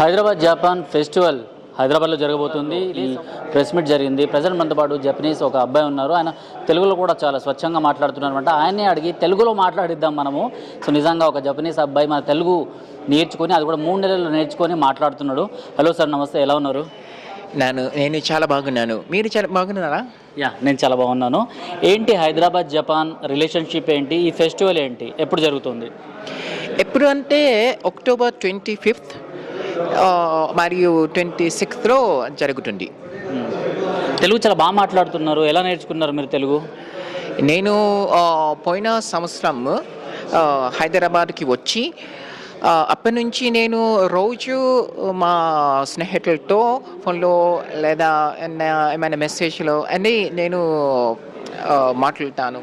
Hyderabad Japan festival హైదరాబాద్లో జరగబోతుంది. ఈ ప్రెస్ మీట్ జరిగింది. ప్రజెంట్ మనతో పాటు జపనీస్ ఒక అబ్బాయి ఉన్నారు. ఆయన తెలుగులో కూడా చాలా స్వచ్ఛంగా మాట్లాడుతున్నారు అనమాట ఆయన్నే అడిగి తెలుగులో మాట్లాడిద్దాం మనము. సో నిజంగా ఒక జపనీస్ అబ్బాయి మన తెలుగు నేర్చుకొని అది కూడా మూడు నెలలు నేర్చుకొని మాట్లాడుతున్నాడు. హలో సార్ నమస్తే. ఎలా ఉన్నారు? నేను నేను చాలా బాగున్నాను. మీరు చాలా బాగున్నారా? యా నేను చాలా బాగున్నాను. ఏంటి హైదరాబాద్ జపాన్ రిలేషన్షిప్ ఏంటి? ఈ ఫెస్టివల్ ఏంటి? ఎప్పుడు జరుగుతుంది? ఎప్పుడు అంటే అక్టోబర్ ట్వంటీ ఫిఫ్త్ మరియు ట్వంటీ సిక్స్త్లో జరుగుతుంది. తెలుగు చాలా బాగా మాట్లాడుతున్నారు. ఎలా నేర్చుకున్నారు మీరు తెలుగు? నేను పోయిన సంవత్సరం హైదరాబాద్కి వచ్చి అప్పటి నుంచి నేను రోజు మా స్నేహితులతో ఫోన్లో లేదా ఏమైనా- మెసేజ్లో అన్నీ నేను మాట్లాడతాను.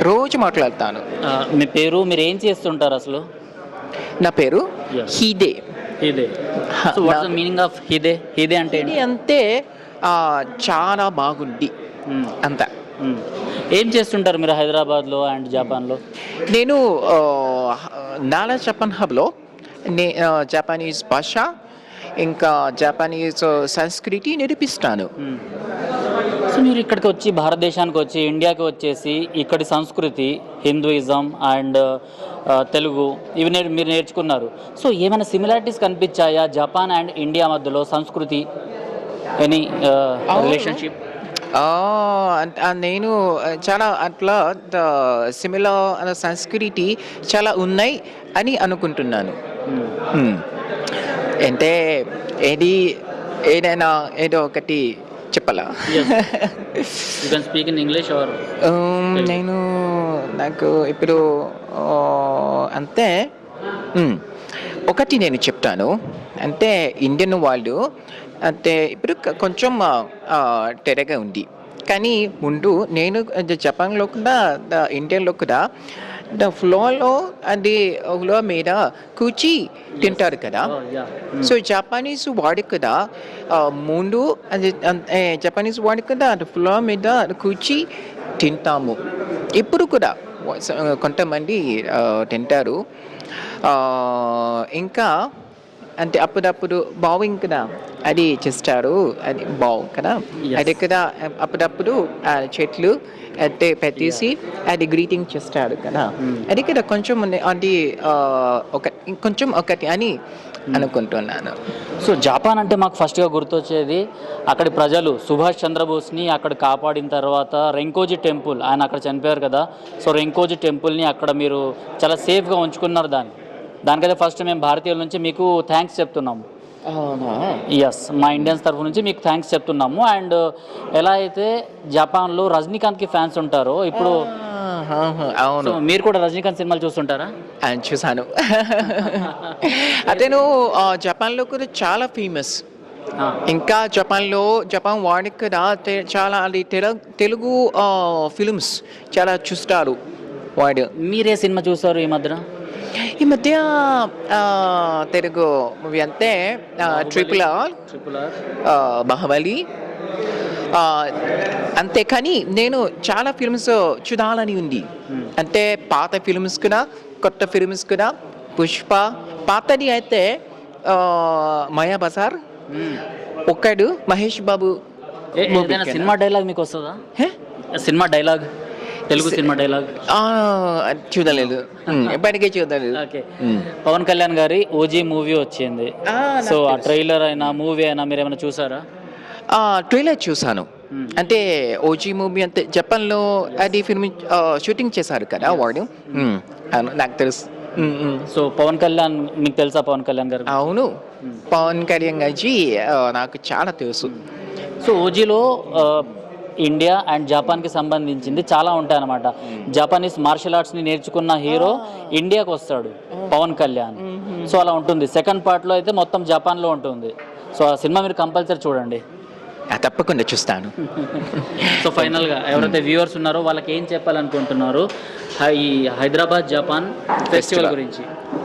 రోజు మాట్లాడతాను. మీ పేరు మీరు ఏం చేస్తుంటారు అసలు? నా పేరు. Hide. Hide so what's the meaning of Hide Hide అంటే ఇది అంతే ఆ, చాలా బాగుంది మ్మ్. అంత మ్మ్. ఏం చేస్తుంటారు మీరు హైదరాబాద్లో అండ్ జపాన్లో నేను ఆ, నాలా జపాన్ హబ్లో నే ఆ, జపానీస్ భాష ఇంకా జపానీస్ సంస్కృతి నేర్పిస్తాను. సో మీరు ఇక్కడికి వచ్చి భారతదేశానికి వచ్చి ఇండియాకి వచ్చేసి ఇక్కడి సంస్కృతి హిందూయిజం అండ్ తెలుగు ఇవి నేర్ మీరు నేర్చుకున్నారు. సో ఏమైనా సిమిలారిటీస్ కనిపించాయా జపాన్ అండ్ ఇండియా మధ్యలో సంస్కృతి? ఎనీ. రిలేషన్షిప్ నేను చాలా అట్లా సిమిలర్ సంస్కృతి చాలా ఉన్నాయి అని అనుకుంటున్నాను. Hmm. అంటే ఏది ఏదైనా ఏదో ఒకటి చెప్పాలా? Speak in English or Um, నేను నాకు ఇప్పుడు అంతే ఒకటి నేను చెప్తాను. అంటే ఇండియన్ వాళ్ళు అంటే ఇప్పుడు కొంచెం తెరగా ఉంది. కానీ ముందు నేను జపాన్లో కూడా ఇండియన్లో కూడా ఫ్లోలో అది ఫ్లో మీద కూర్చి తింటారు కదా. సో జపానీస్ వాడి కదా ముందు అది జపానీస్ వాడి కదా అది ఫ్లో మీద కూర్చి తింటాము. ఇప్పుడు కూడా కొంతమంది తింటారు. ఇంకా అంటే అప్పుడప్పుడు బావింగ్ కదా అది చేస్తారు. అది బావ్ కదా. అది కదా అప్పుడప్పుడు ఆ చెట్లు అంటే పెట్టేసి అది గ్రీటింగ్ చేస్తారు కదా Hmm. అది కదా కొంచెం అది ఒక కొంచెం ఒకటి అని అనుకుంటున్నాను. సో జపాన్ అంటే మాకు ఫస్ట్గా గుర్తొచ్చేది అక్కడి ప్రజలు సుభాష్ చంద్రబోస్ని అక్కడ కాపాడిన తర్వాత రెంకోజీ టెంపుల్ ఆయన అక్కడ చనిపోయారు కదా. సో రెంకోజీ టెంపుల్ని అక్కడ మీరు చాలా సేఫ్గా ఉంచుకున్నారు దాన్ని. దానికైతే ఫస్ట్ మేము భారతీయుల నుంచి మీకు థ్యాంక్స్ చెప్తున్నాము. ఎస్ మా ఇండియన్స్ తరఫు నుంచి మీకు థ్యాంక్స్ చెప్తున్నాము. అండ్ ఎలా అయితే జపాన్లో రజనీకాంత్కి ఫ్యాన్స్ ఉంటారో ఇప్పుడు అవును. మీరు కూడా రజనీకాంత్ సినిమాలు చూస్తుంటారా? ఆయన చూసాను అతను జపాన్లో కూడా చాలా ఫేమస్ ఇంకా జపాన్లో జపాన్ వాడికి కూడా తె- చాలా అది తెలు- తెలుగు ఫిల్మ్స్ చాలా చూస్తారు వాడు. మీరే సినిమా చూసారు ఈ మధ్యన? ఈ మధ్య తెలుగు మూవీ అంటే triple R triple R Baahubali. ఆ, అంతే కానీ నేను చాలా ఫిల్మ్స్ చూడాలని ఉంది. Hmm. అంటే పాత ఫిల్మ్స్ కూడా కొత్త ఫిల్మ్స్ కూడా పుష్ప. పాతది అయితే మాయా బజార్. ఒక్కడు మహేష్ బాబు. సినిమా డైలాగ్ మీకు వస్తుందా? హే? Cinema dialogue Telugu cinema dialogue చూడలేదు. ఎప్పటికీ చూడలేదు. ఓకే. పవన్ కళ్యాణ్ గారి ఓజీ మూవీ వచ్చింది. సో ఆ. ట్రైలర్ అయినా మూవీ అయినా మీరు ఏమైనా చూసారా? ఆ, ట్రైలర్ చూసాను. అంటే ఓజీ మూవీ అంటే జపాన్లో అది ఫిల్మ్ షూటింగ్ చేశారు కదా వాడు నాకు తెలుసు. సో పవన్ కళ్యాణ్ మీకు తెలుసా పవన్ కళ్యాణ్ గారు? అవును. పవన్ కళ్యాణ్ గారి నాకు చాలా తెలుసు. సో ఓజీలో ఇండియా అండ్ జపాన్కి సంబంధించింది చాలా ఉంటాయి అన్నమాట జపానీస్ మార్షల్ ఆర్ట్స్ని నేర్చుకున్న హీరో ఇండియాకి వస్తాడు పవన్ కళ్యాణ్. సో అలా ఉంటుంది. సెకండ్ పార్ట్లో అయితే మొత్తం జపాన్లో ఉంటుంది. సో ఆ సినిమా మీరు కంపల్సరీ చూడండి. తప్పకుండా చూస్తాను. సో ఫైనల్గా ఎవరైతే వ్యూవర్స్ ఉన్నారో వాళ్ళకి ఏం చెప్పాలనుకుంటున్నారు? ఈ హైదరాబాద్ జపాన్ ఫెస్టివల్. గురించి.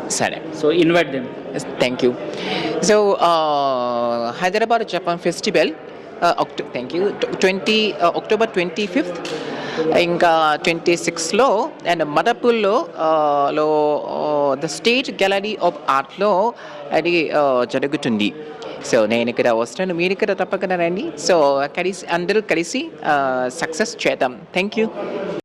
సరే. So invite them thank you so Hyderabad Japan festival octo thank you twenty October twenty fifth ఇంకా ట్వంటీ సిక్స్లో అండ్ మదపూర్లో లో ద స్టేట్ గ్యాలరీ ఆఫ్ ఆర్ట్లో అది uh, జరుగుతుంది. సో నేను ఇక్కడ వస్తాను మీరు ఇక్కడ తప్పకుండా రండి. సో కలిసి అందరూ కలిసి uh, సక్సెస్ చేద్దాం. Thank you